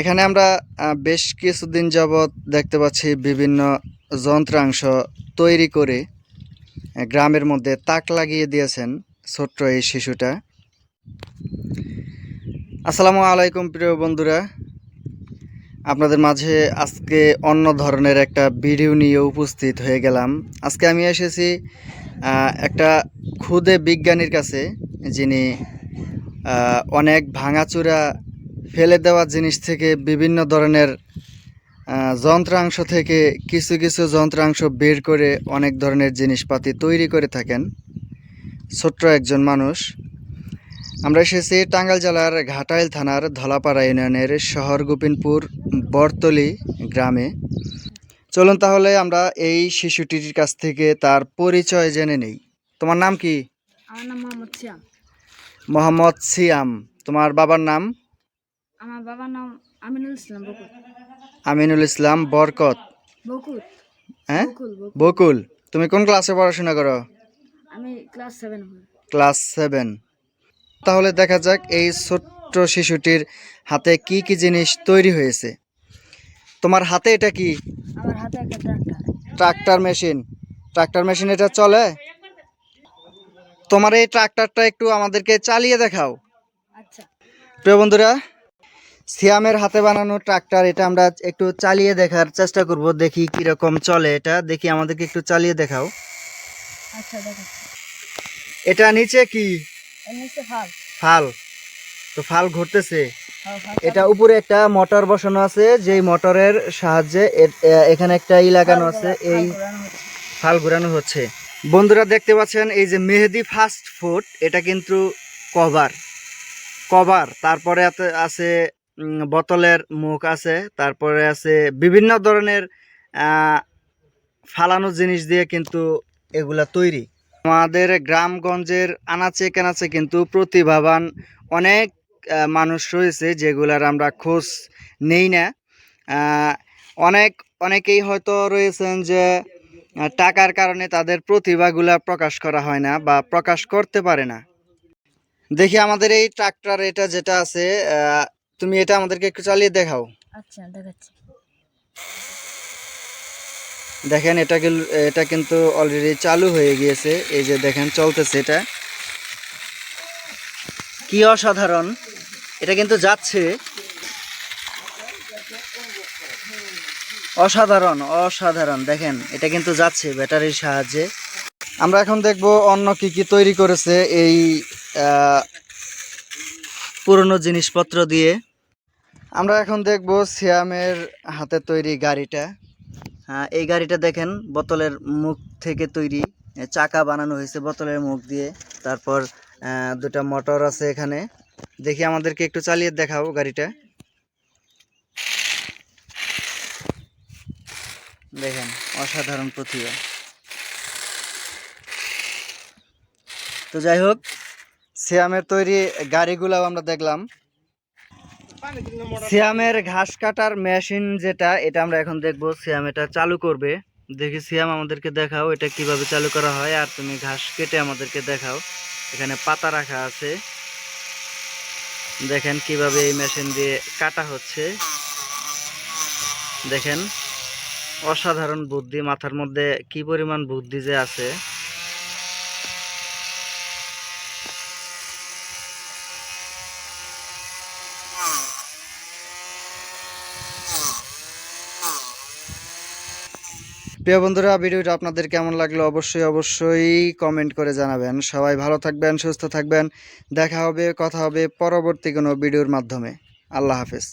এখানে আমরা বেশ কিছুদিন যাবৎ দেখতে পাচ্ছি বিভিন্ন যন্ত্রাংশ তৈরি করে গ্রামের মধ্যে তাক লাগিয়ে দিয়েছেন ছোট্ট এই শিশুটা। আসসালামু আলাইকুম প্রিয় বন্ধুরা। আপনাদের মাঝে আজকে অন্য ধরনের একটা ভিডিও নিয়ে উপস্থিত হয়ে গেলাম। আজকে আমি এসেছি একটা খুদে বিজ্ঞানীর কাছে, যিনি অনেক ভাঙাচুরা ফেলে দেওয়া জিনিস থেকে বিভিন্ন ধরনের যন্ত্রাংশ থেকে কিছু কিছু যন্ত্রাংশ বের করে অনেক ধরনের জিনিসপাতি তৈরি করে থাকেন। ছোট্ট একজন মানুষ। আমরা এসেছি টাঙ্গাইল জেলার ঘাটাইল থানার ধলাপাড়া ইউনিয়নের শহর গোপিনপুর বরতলি গ্রামে। চলুন তাহলে আমরা এই শিশুটির কাছ থেকে তার পরিচয় জেনে নেই। তোমার নাম কি? মোহাম্মদ সিয়াম। তোমার বাবার নাম? আমার বাবার নাম আমিনুল ইসলাম বকুল। আমিনুল ইসলাম বরকত। বকুল। হ্যাঁ? বকুল তুমি কোন ক্লাসে পড়াশোনা করো? আমি ক্লাস সেভেন ক্লাস সেভেন। তাহলে দেখা যাক এই ছোট্ট শিশুটির হাতে কি কি জিনিস তৈরি হয়েছে। তোমার হাতে এটা কি? আমার হাতে একটা tractor. Tractor machine. Tractor machine এটা চলে? তোমার এই ট্রাক্টরটা একটু আমাদেরকে চালিয়ে দেখাও। আচ্ছা। প্রিয় বন্ধুরা সিয়ামের হাতে বানানো ট্রাক্টর এটা আমরা একটু চালিয়ে দেখার চেষ্টা করব দেখি কীরকম চলে এটা। দেখি আমাদেরকে একটু চালিয়ে দেখাও। আচ্ছা এটা নিচে কি? ফাল তো ফাল ঘুরতেছে। ফাল এটা উপরে একটা মোটর বসানো আছে যেই মোটরের সাহায্যে এখানে একটা ই লাগানো আছে এই ফাল ঘোরানো হচ্ছে। বন্ধুরা দেখতে পাচ্ছেন এই যে মেহেদি ফাস্ট ফুড এটা কিন্তু কভার। কভার তারপরে আছে বোতলের মুখ আছে, তারপরে আছে বিভিন্ন ধরনের ফালানো জিনিস দিয়ে কিন্তু এগুলা তৈরি। আমাদের গ্রামগঞ্জের আনাচে কানাচে কিন্তু প্রতিভাবান অনেক মানুষ রয়েছে যেগুলার আমরা খোঁজ নেই না। অনেক, অনেকেই হয়তো রয়েছেন যে টাকার কারণে তাদের প্রতিভাগুলা প্রকাশ করা হয় না বা প্রকাশ করতে পারে না। দেখি আমাদের এই ট্রাক্টর এটা যেটা আছে তুমি এটা আমাদেরকে একটু চালিয়ে দেখাও। আচ্ছা দেখাচ্ছি। দেখেন এটা এটা কিন্তু অলরেডি চালু হয়ে গিয়েছে। এই যে দেখেন চলতেছে এটা। কি অসাধারণ। এটা কিন্তু যাচ্ছে। অসাধারণ অসাধারণ। দেখেন এটা কিন্তু যাচ্ছে ব্যাটারির সাহায্যে। আমরা এখন দেখব অন্য কি কি তৈরি করেছে এই পুরনো জিনিসপত্র দিয়ে। আমরা এখন দেখব সিয়ামের হাতে তৈরি গাড়িটা। হ্যাঁ এই গাড়িটা দেখেন, বোতলের মুখ থেকে তৈরি চাকা বানানো হয়েছে বোতলের মুখ দিয়ে। তারপর দুটা মোটর আছে এখানে। দেখি আমাদেরকে একটু চালিয়ে দেখাও গাড়িটা। দেখেন, অসাধারণ প্রতিভা। তো যাই হোক, সিয়ামের তৈরি গাড়িগুলাও আমরা দেখলাম। সিয়ামের ঘাস কাটার মেশিন যেটা, এটা আমরা এখন দেখব সিয়াম এটা চালু করবে। দেখি সিয়াম আমাদেরকে দেখাও, এটা কীভাবে চালু করা হয়, আর তুমি ঘাস কেটে আমাদেরকে দেখাও। এখানে পাতা রাখা আছে। দেখেন কীভাবে এই মেশিন দিয়ে কাটা হচ্ছে। দেখেন, অসাধারণ বুদ্ধি, মাথার মধ্যে কি পরিমাণ বুদ্ধি যে আছে। প্রিয় বন্ধুরা, ভিডিওটা আপনাদের কেমন লাগল অবশ্যই অবশ্যই কমেন্ট করে জানাবেন। সবাই ভালো থাকবেন, সুস্থ থাকবেন। দেখা হবে, কথা হবে পরবর্তী কোনো ভিডিওর মাধ্যমে। আল্লাহ হাফেজ।